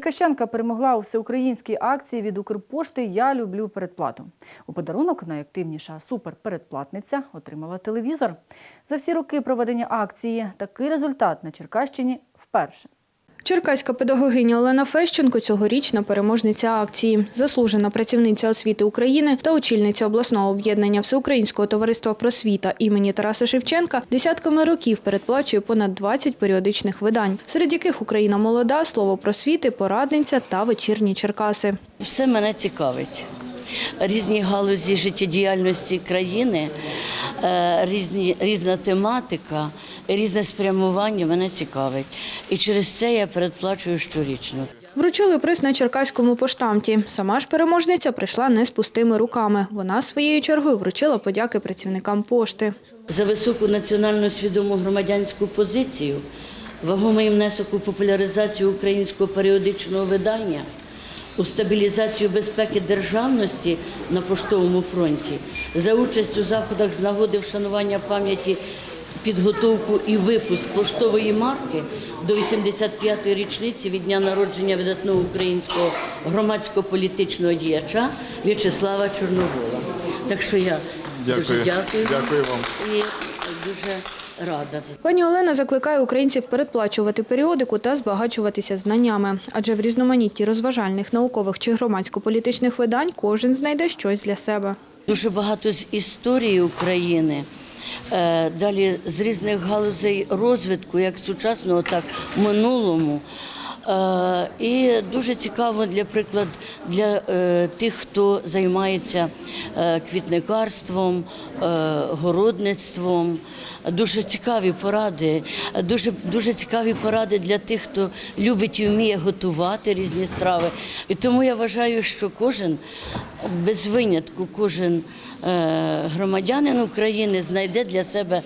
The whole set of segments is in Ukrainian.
Черкащанка перемогла у всеукраїнській акції від Укрпошти Я люблю передплату. У подарунок найактивніша суперпередплатниця отримала телевізор. За всі роки проведення акції такий результат на Черкащині вперше. Черкаська педагогиня Олена Фещенко цьогорічна переможниця акції, заслужена працівниця освіти України та очільниця обласного об'єднання Всеукраїнського товариства просвіта імені Тараса Шевченка десятками років передплачує понад 20 періодичних видань, серед яких Україна молода, слово просвіти, порадниця та вечірні Черкаси. Все мене цікавить. Різні галузі життєдіяльності країни, е, різні, різна тематика, різне спрямування мене цікавить. І через це я передплачую щорічно. Вручили приз на черкаському поштамті. Сама ж переможниця прийшла не з пустими руками. Вона своєю чергою вручила подяки працівникам пошти. За високу національно свідому громадянську позицію, вагомий внесок у популяризацію українського періодичного видання, у стабілізацію безпеки державності на поштовому фронті, за участь у заходах з нагоди вшанування пам'яті, підготовку і випуск поштової марки до 85-ї річниці від дня народження видатного українського громадсько-політичного діяча В'ячеслава Чорновола. Так що я дуже Дякую. дякую. Дякую вам. І дуже рада. Пані Олена закликає українців передплачувати періодику та збагачуватися знаннями. Адже в різноманітті розважальних, наукових чи громадсько-політичних видань кожен знайде щось для себе. Дуже багато з історії України. Е, Далі з різних галузей розвитку, як сучасного, так і минулому. Е, І дуже цікаво для приклад для е, тих, хто займається е, квітникарством, городництвом. Дуже цікаві поради. Дуже дуже цікаві поради для тих, хто любить і вміє готувати різні страви. І тому я вважаю, що кожен без винятку, кожен громадянин України знайде для себе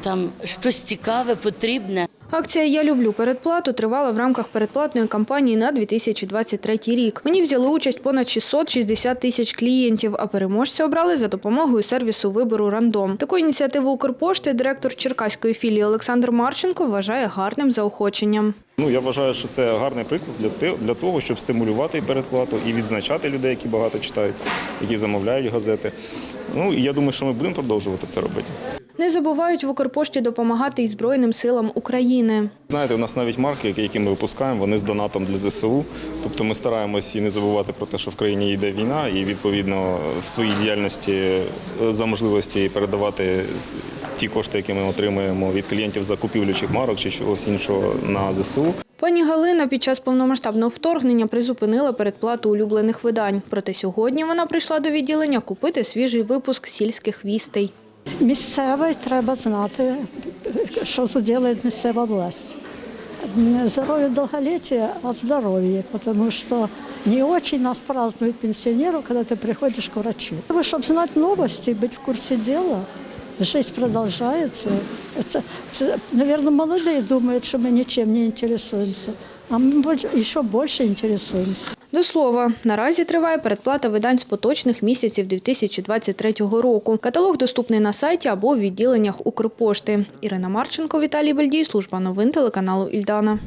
там щось цікаве, потрібне. Акція Я люблю передплату тривала в рамках передплатної кампанії на 2023 рік. Ній взяли участь понад 660 тисяч клієнтів, а переможця обрали за допомогою сервісу вибору рандом. Таку ініціативу Укрпошти директор Черкаської філії Олександр Марченко вважає гарним заохоченням. Ну я вважаю, що це гарний приклад для того, щоб стимулювати передплату і відзначати людей, які багато читають, які замовляють газети. Ну і я думаю, що ми будемо продовжувати це робити. Не забувають в Укрпошті допомагати і Збройним силам України. Знаєте, у нас навіть марки, які- ми випускаємо, вони з донатом для ЗСУ. Тобто ми стараємось і не забувати про те, що в країні йде війна, і відповідно в своїй діяльності е, за можливості передавати ті кошти, які ми отримуємо від клієнтів за купівлю чих марок чи чогось іншого на ЗСУ. Пані Галина під час повномасштабного вторгнення призупинила передплату улюблених видань. Проте сьогодні вона прийшла до відділення купити свіжий випуск сільських вістей. Місцевий треба знати, що тут робить місцева власть. Не здоровье долголетия, а здоровье, потому что не очень нас празднуют пенсионеров, когда ты приходишь к врачу. Чтобы знать новости, быть в курсе дела, жизнь продолжается. Это, это, наверное, молодые думают, что мы ничем не интересуемся, а мы больше- еще больше интересуемся. До слова, наразі триває передплата видань з поточних місяців 2023 року. Каталог доступний на сайті або у відділеннях Укрпошти. Ірина Марченко, Віталій Бельдій, служба новин телеканалу Ільдана.